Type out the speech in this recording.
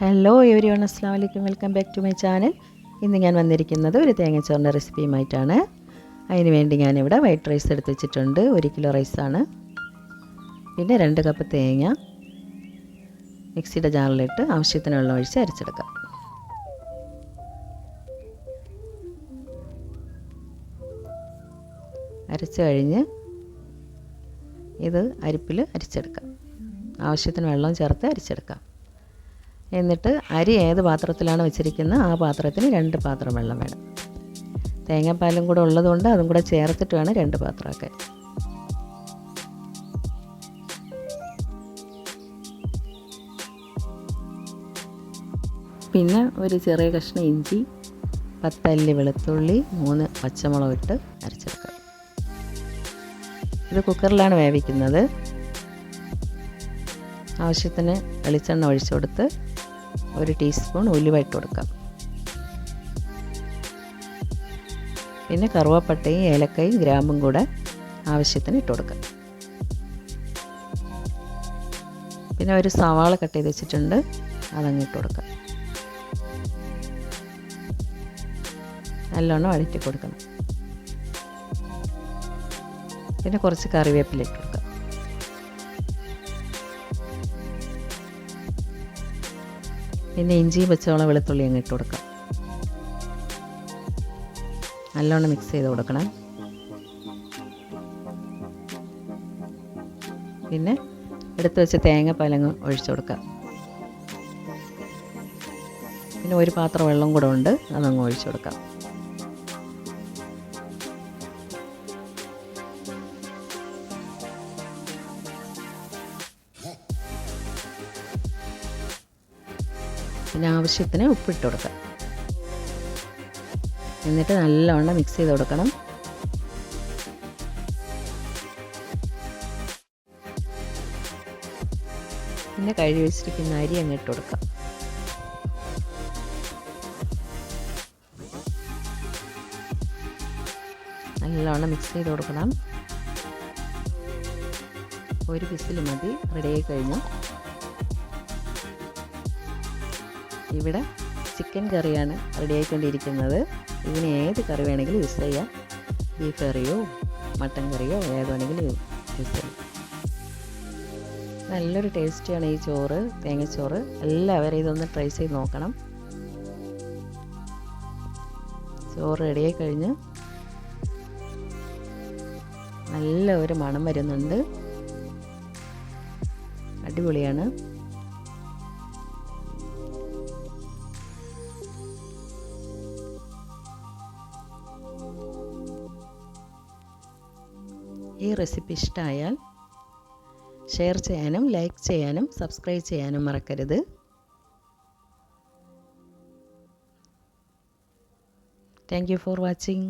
Hello every one അസ്സാം വലൈക്കും welcome back to my channel ഇന്ന് ഞാൻ വന്നിരിക്കുന്നത് ഒരു തേങ്ങച്ചോറിന്റെ റെസിപ്പിയുമായിട്ടാണ് അതിന് വേണ്ടി ഞാനിവിടെ വൈറ്റ് റൈസ് എടുത്ത് വെച്ചിട്ടുണ്ട്. ഒരു കിലോ റൈസാണ് പിന്നെ രണ്ട് കപ്പ് തേങ്ങ. മിക്സിയുടെ ജാറിലിട്ട് ആവശ്യത്തിന് വെള്ളം ഒഴിച്ച് അരച്ചെടുക്കാം. അരച്ച് കഴിഞ്ഞ് ഇത് അരിപ്പിൽ അരിച്ചെടുക്കാം. ആവശ്യത്തിന് വെള്ളം ചേർത്ത് അരിച്ചെടുക്കാം. എന്നിട്ട് അരി ഏത് പാത്രത്തിലാണ് വെച്ചിരിക്കുന്നത്? ആ പാത്രത്തിന് രണ്ട് പാത്രം വെള്ളം വേണം. തേങ്ങാപ്പാലും കൂടെ ഉള്ളതുകൊണ്ട് അതും കൂടെ ചേർത്തിട്ട് വേണം രണ്ട് പാത്രമൊക്കെ. പിന്നെ ഒരു ചെറിയ കഷ്ണം ഇഞ്ചി പത്തല്ലി വെളുത്തുള്ളി മൂന്ന് പച്ചമുളക് ഇട്ട് അരച്ചെടുക്കുക ഇത് കുക്കറിലാണ് വേവിക്കുന്നത്. ആവശ്യത്തിന് വെളിച്ചെണ്ണ ഒഴിച്ചു കൊടുത്ത് ഒരു ടീസ്പൂൺ ഉലുവ ഇട്ട് കൊടുക്കാം. പിന്നെ കറുവപ്പട്ടയും ഏലക്കയും ഗ്രാമ്പും കൂടെ ആവശ്യത്തിന് ഇട്ട് കൊടുക്കാം. പിന്നെ ഒരു സവാള കട്ട് ചെയ്ത് വെച്ചിട്ടുണ്ട് അതങ്ങ് ഇട്ട് കൊടുക്കാം. നല്ലോണം വഴറ്റി കൊടുക്കണം. പിന്നെ കുറച്ച് കറിവേപ്പില ഇട്ട് കൊടുക്കാം. പിന്നെ ഇഞ്ചി പച്ചവളം വെളുത്തുള്ളി അങ്ങ് ഇട്ട് കൊടുക്കാം. നല്ലോണം മിക്സ് ചെയ്ത് കൊടുക്കണം. പിന്നെ എടുത്ത് വെച്ച തേങ്ങാപ്പാലങ്ങ് ഒഴിച്ചു കൊടുക്കാം. പിന്നെ ഒരു പാത്രം വെള്ളം കൂടെ ഉണ്ട് അതങ്ങ് ഒഴിച്ചു കൊടുക്കാം. പിന്നെ ആവശ്യത്തിന് ഉപ്പിട്ട് കൊടുക്കുക. എന്നിട്ട് നല്ലവണ്ണം മിക്സ് ചെയ്ത് കൊടുക്കണം. പിന്നെ കഴുകി വെച്ചിരിക്കുന്ന അരി അങ്ങ് ഇട്ട് കൊടുക്കാം നല്ലവണ്ണം മിക്സ് ചെയ്ത് കൊടുക്കണം. ഒരു വിസിൽ മതി. റെഡിയായി കഴിഞ്ഞു. ഇവിടെ ചിക്കൻ കറിയാണ് റെഡി ആയിക്കൊണ്ടിരിക്കുന്നത്. ഇതിന് ഏത് കറി വേണമെങ്കിലും യൂസ് ചെയ്യാം. ബീഫ് കറിയോ മട്ടൻ കറിയോ ഏത് വേണമെങ്കിലും യൂസ് ചെയ്യാം. നല്ലൊരു ടേസ്റ്റിയാണ് ഈ ചോറ് തേങ്ങച്ചോറ്. എല്ലാവരും ഇതൊന്ന് ട്രൈ ചെയ്ത് നോക്കണം. ചോറ് റെഡിയായി കഴിഞ്ഞ് നല്ല ഒരു മണം വരുന്നുണ്ട്. അടിപൊളിയാണ്. ഈ റെസിപ്പി ഇഷ്ടമായാൽ ഷെയർ ചെയ്യാനും ലൈക്ക് ചെയ്യാനും സബ്സ്ക്രൈബ് ചെയ്യാനും മറക്കരുത്. Thank you for watching